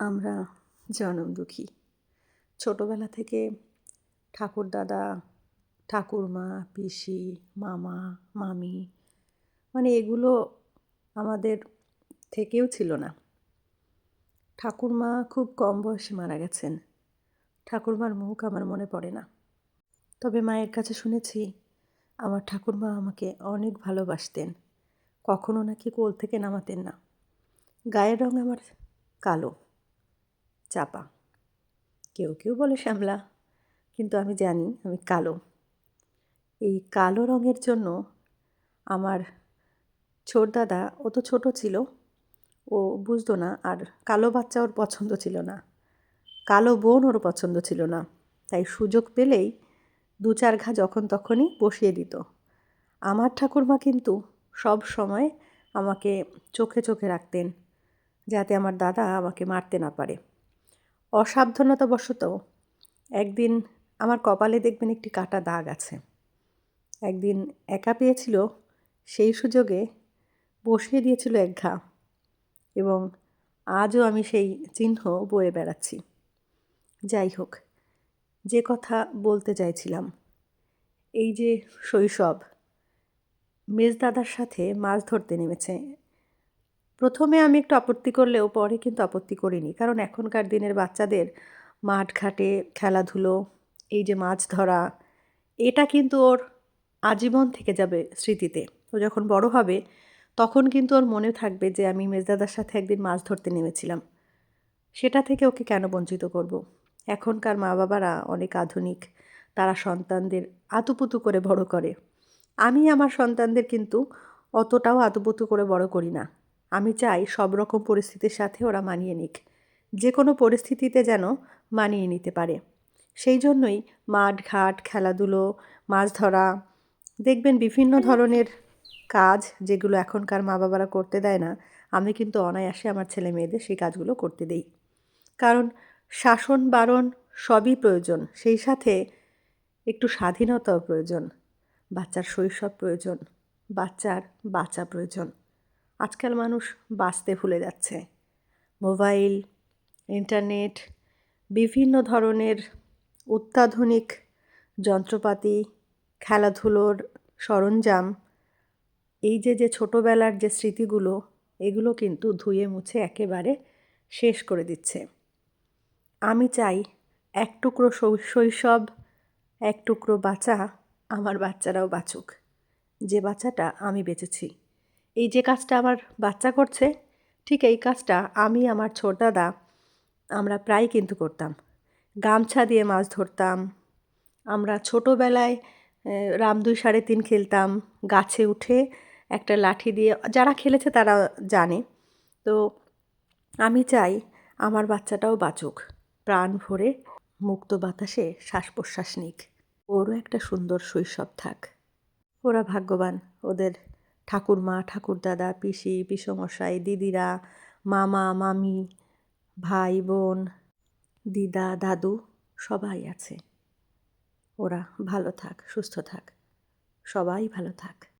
আমরা জনম দুঃখী। ছোটোবেলা থেকে ঠাকুরদাদা, ঠাকুরমা, পিসি, মামা, মামি মানে এগুলো আমাদের থেকেও ছিল না। ঠাকুরমা খুব কম বয়সে মারা গেছেন। ঠাকুরমার মুখ আমার মনে পড়ে না। তবে মায়ের কাছে শুনেছি, আমার ঠাকুরমা আমাকে অনেক ভালোবাসতেন। কখনো নাকি কোল থেকে নামাতেন না। গায়ের রং আমার কালো। চাপা। কেউ কেউ বলে শ্যামলা, কিন্তু আমি জানি আমি কালো। এই কালো রঙের জন্য আমার ছোট দাদা, ও তো ছোটো ছিল, ও বুঝতো না, আর কালো বাচ্চা ওর পছন্দ ছিল না। কালো বোন ওর পছন্দ ছিল না। তাই সুযোগ পেলেই দু চার ঘা যখন তখনই বসিয়ে দিত। আমার ঠাকুরমা কিন্তু সব সময় আমাকে চোখে চোখে রাখতেন, যাতে আমার দাদা আমাকে মারতে না পারে। অসাবধানতাবশত একদিন আমার কপালে দেখবেন একটি কাটা দাগ আছে। একদিন একা পেয়েছিল সেই সুযোগে বসিয়ে দিয়েছিল এক ঘা এবং আজও আমি সেই চিহ্ন বয়ে বেড়াচ্ছি। যাই হোক, যে কথা বলতে চাইছিলাম, এই যে শৈশব মেজদাদার সাথে মাছ ধরতে নেমেছে প্রথমে আমি একটু আপত্তি করলেও পরে কিন্তু আপত্তি করিনি। কারণ এখনকার দিনের বাচ্চাদের মাঠ ঘাটে, খেলাধুলো, এই যে মাছ ধরা, এটা কিন্তু ওর আজীবন থেকে যাবে স্মৃতিতে। ও যখন বড় হবে, তখন কিন্তু ওর মনে থাকবে যে আমি মেজদাদার সাথে একদিন মাছ ধরতে নেমেছিলাম। সেটা থেকে ওকে কেন বঞ্চিত করব। এখনকার মা বাবারা অনেক আধুনিক, তারা সন্তানদের আতুপুতু করে বড় করে। আমি আমার সন্তানদের কিন্তু অতটাও আতুপুতু করে বড় করি না। আমি চাই সব রকম পরিস্থিতির সাথে ওরা মানিয়ে নিক। যে কোনো পরিস্থিতিতে যেন মানিয়ে নিতে পারে। সেই জন্যই মাঠ ঘাট খেলাধুলো মাছ ধরা দেখবেন বিভিন্ন ধরনের কাজ যেগুলো এখনকার মা বাবারা করতে দেয় না আমি কিন্তু অনায়াসে আমার ছেলে মেয়েদের সেই কাজগুলো করতে দেই। কারণ শাসন বারণ সবই প্রয়োজন সেই সাথে একটু স্বাধীনতাও প্রয়োজন বাচ্চার শৈশব প্রয়োজন বাচ্চার বাচ্চা প্রয়োজন। আজকাল মানুষ বাঁচতে ভুলে যাচ্ছে। মোবাইল, ইন্টারনেট, বিভিন্ন ধরনের অত্যাধুনিক যন্ত্রপাতি, খেলাধুলোর সরঞ্জাম, এই যে যে ছোটোবেলার যে স্মৃতিগুলো, এগুলো কিন্তু ধুয়ে মুছে একেবারে শেষ করে দিচ্ছে। আমি চাই এক টুকরো শৈশব, এক টুকরো বাঁচা আমার বাচ্চারাও বাঁচুক। যে বাচ্চাটা আমি বেঁচেছি। এই যে কাজটা আমার বাচ্চা করছে, ঠিক এই কাজটা আমি আমার ছোট দাদা, আমরা প্রায় কিন্তু করতাম। গামছা দিয়ে মাছ ধরতাম, আমরা ছোটোবেলায় রাম দুই সাড়ে তিন খেলতাম, গাছে উঠে একটা লাঠি দিয়ে, যারা খেলেছে তারা জানে। তো আমি চাই আমার বাচ্চাটাও বাঁচুক, প্রাণ ভরে মুক্ত বাতাসে শ্বাস প্রশ্বাস নিক। ওরও একটা সুন্দর শৈশব থাক। ওরা ভাগ্যবান ওদের ঠাকুরমা, ঠাকুরদাদা, পিসি, পিসমশাই, দিদিরা, মামা, মামি, ভাই, বোন, দিদা, দাদু সবাই আছে। ওরা ভালো থাক, সুস্থ থাক। সবাই ভালো থাক।